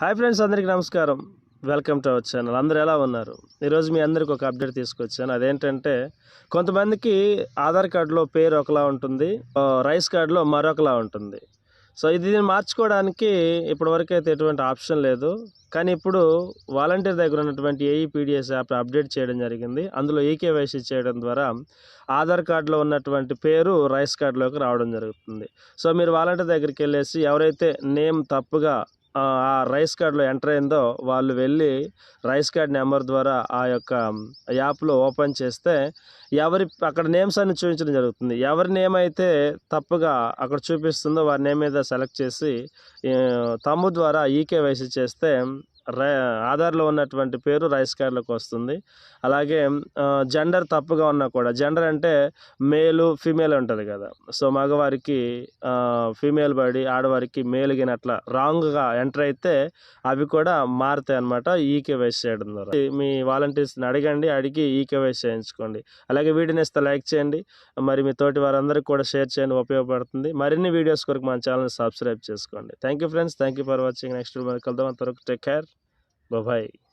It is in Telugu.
హాయ్ ఫ్రెండ్స్ అందరికీ నమస్కారం. Welcome to our channel. అందరూ ఎలా ఉన్నారు? ఈరోజు మీ అందరికి ఒక అప్డేట్ తీసుకొచ్చాను. అదేంటంటే కొంతమందికి ఆధార్ కార్డులో పేరు ఒకలా ఉంటుంది రైస్ కార్డులో మరొకలా ఉంటుంది. సో ఇది మార్చుకోవడానికి ఇప్పటివరకు అయితే ఎటువంటి ఆప్షన్ లేదు. కానీ ఇప్పుడు వాలంటీర్ దగ్గర ఉన్నటువంటి ఏఈపీడిఎస్ యాప్ అప్డేట్ చేయడం జరిగింది. అందులో ఈకేవైసీ చేయడం ద్వారా ఆధార్ కార్డులో ఉన్నటువంటి పేరు రైస్ కార్డులోకి రావడం జరుగుతుంది. సో మీరు వాలంటీర్ దగ్గరికి వెళ్ళేసి ఎవరైతే నేమ్ తప్పుగా ఆ రైస్ కార్డ్లో ఎంటర్ అయిందో వాళ్ళు వెళ్ళి రైస్ కార్డ్ నెంబర్ ద్వారా ఆ యొక్క యాప్లో ఓపెన్ చేస్తే ఎవరి అక్కడ నేమ్స్ అన్ని చూపించడం జరుగుతుంది. ఎవరి నేమ్ అయితే తప్పుగా అక్కడ చూపిస్తుందో వారి నేమ్ మీద సెలెక్ట్ చేసి తమ్ము ద్వారా ఈకేవైసీ చేస్తే ఆధార్లో ఉన్నటువంటి పేరు రైస్ కార్లకు వస్తుంది. అలాగే జెండర్ తప్పుగా ఉన్నా కూడా జెండర్ అంటే మేలు ఫీమేల్ ఉంటుంది కదా. సో మగవారికి ఫీమేల్ బడి ఆడవారికి మేల్ గినట్లా రాంగ్గా ఎంటర్ అయితే అవి కూడా మారుతాయి అనమాట ఈకేవైసీ చేయడం ద్వారా. మీ వాలంటీర్స్ని అడగండి అడిగి ఈకేవైసీ చేయించుకోండి. అలాగే వీడియోని ఇస్తే లైక్ చేయండి. మరి మీ తోటి వారందరికీ కూడా షేర్ చేయండి ఉపయోగపడుతుంది. మరిన్ని వీడియోస్ కొరకు మన ఛానల్ సబ్స్క్రైబ్ చేసుకోండి. Thank you friends thank you for watching. Next video కలుద్దాం. అంతవరకు టేక్ కేర్. 拜拜